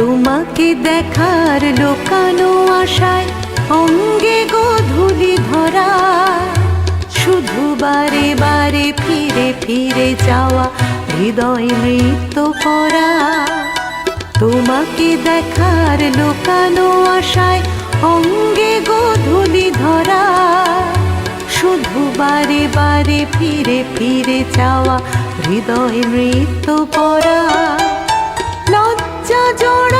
তোমাকে দেখার লোকানো আশায় অঙ্গে গোধূলি ধরা শুধু বারে বারে ফিরে ফিরে যাওয়া, হৃদয় নৃত্য করা। তোমাকে দেখার লোকানো আশায় অঙ্গে গোধূলি ধরা শুধু বারে বারে ফিরে ফিরে যাওয়া, হৃদয় নৃত্য পরা লজ্জা জড়ানো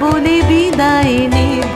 বলে বিদায় নেব।